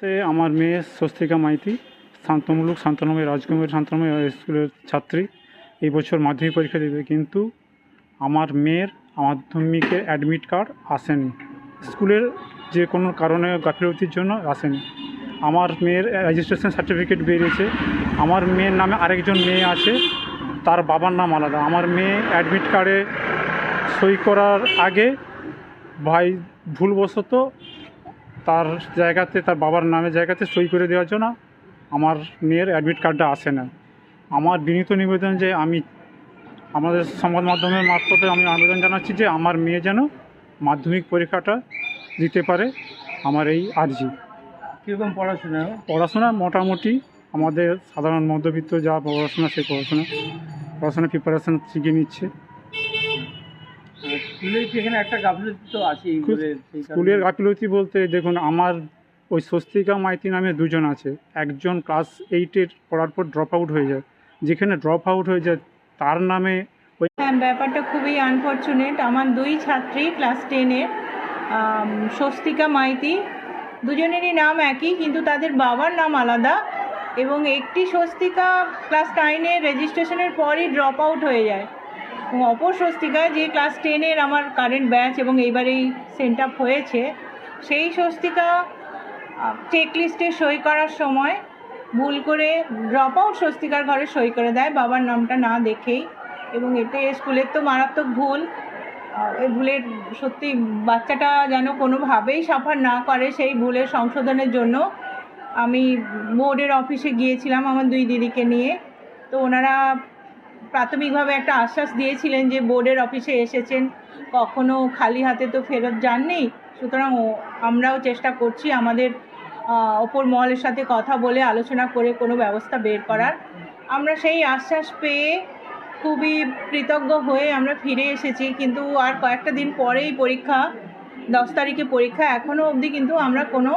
তে আমার মেয়ে স্বস্তিকা মাইতি, শান্তমূলক শান্তনময় রাজকুমারী শান্তনময় স্কুলের ছাত্রী। এই বছর মাধ্যমিক পরীক্ষা দেবে কিন্তু আমার মেয়ের মাধ্যমিকের অ্যাডমিট কার্ড আসেনি। স্কুলের যে কোনো কারণে গাফিলতির জন্য আসেনি। আমার মেয়ের রেজিস্ট্রেশন সার্টিফিকেট বেরিয়েছে। আমার মেয়ের নামে আরেকজন মেয়ে আছে, তার বাবার নাম আলাদা। আমার মেয়ে অ্যাডমিট কার্ডে সই করার আগে ভাই ভুলবশত তার জায়গাতে তার বাবার নামের জায়গাতে সই করে দেওয়ার জন্য আমার মেয়ের অ্যাডমিট কার্ডটা আসে না। আমার বিনীত নিবেদন যে আমি আমাদের সংবাদ মাধ্যমের মারফতে আমি আবেদন জানাচ্ছি যে আমার মেয়ে যেন মাধ্যমিক পরীক্ষাটা দিতে পারে আমার এই আর্জি। কীরকম পড়াশোনা? পড়াশোনা মোটামুটি আমাদের সাধারণ মধ্যবিত্ত যা পড়াশোনা সেই পড়াশোনা পড়াশোনা প্রিপারেশন শিখে নিচ্ছে। স্কুলে কি এখানে একটা গাফিলতি তো কারণে- স্কুলের গাফিলতি বলতে দেখুন আমার ওই স্বস্তিকা মাইতি নামে দুজন আছে। একজন ক্লাস এইটের পড়ার পর ড্রপ আউট হয়ে যায়। যেখানে ড্রপ আউট হয়ে যায় তার নামে ওই হ্যাঁ ব্যাপারটা খুবই আনফর্চুনেট আমার দুই ছাত্রী ক্লাস টেনের স্বস্তিকা মাইতি। দুজনেরই নাম একই কিন্তু তাদের বাবার নাম আলাদা এবং একটি স্বস্তিকা ক্লাস নাইনের রেজিস্ট্রেশনের পরই ড্রপ আউট হয়ে যায়। এবং অপর স্বস্তিকা যে ক্লাস টেনের আমার কারেন্ট ব্যাচ এবং এইবারেই সেন্ট আপ হয়েছে, সেই স্বস্তিকা চেক লিস্টে সই করার সময় ভুল করে ড্রপ আউট স্বস্তিকার ঘরে সই করে দেয়, বাবার নামটা না দেখেই এবং এতে স্কুলের তো মারাত্মক ভুল এই ভুলের সত্যি বাচ্চাটা যেন কোনোভাবেই সাফার না করে সেই ভুলের সংশোধনের জন্য আমি বোর্ডের অফিসে গিয়েছিলাম আমার দুই দিদিকে নিয়ে। তো ওনারা প্রাথমিকভাবে একটা আশ্বাস দিয়েছিলেন যে বোর্ডের অফিসে এসেছেন। কখনো খালি হাতে তো ফেরত যাননি। সুতরাং আমরাও চেষ্টা করছি আমাদের ওপর মহলের সাথে কথা বলে আলোচনা করে কোনো ব্যবস্থা বের করার। আমরা সেই আশ্বাস পেয়ে খুবই কৃতজ্ঞ হয়ে আমরা ফিরে এসেছি। কিন্তু আর কয়েকটা দিন পরেই পরীক্ষা, দশ তারিখে পরীক্ষা এখনও অবধি কিন্তু আমরা কোনো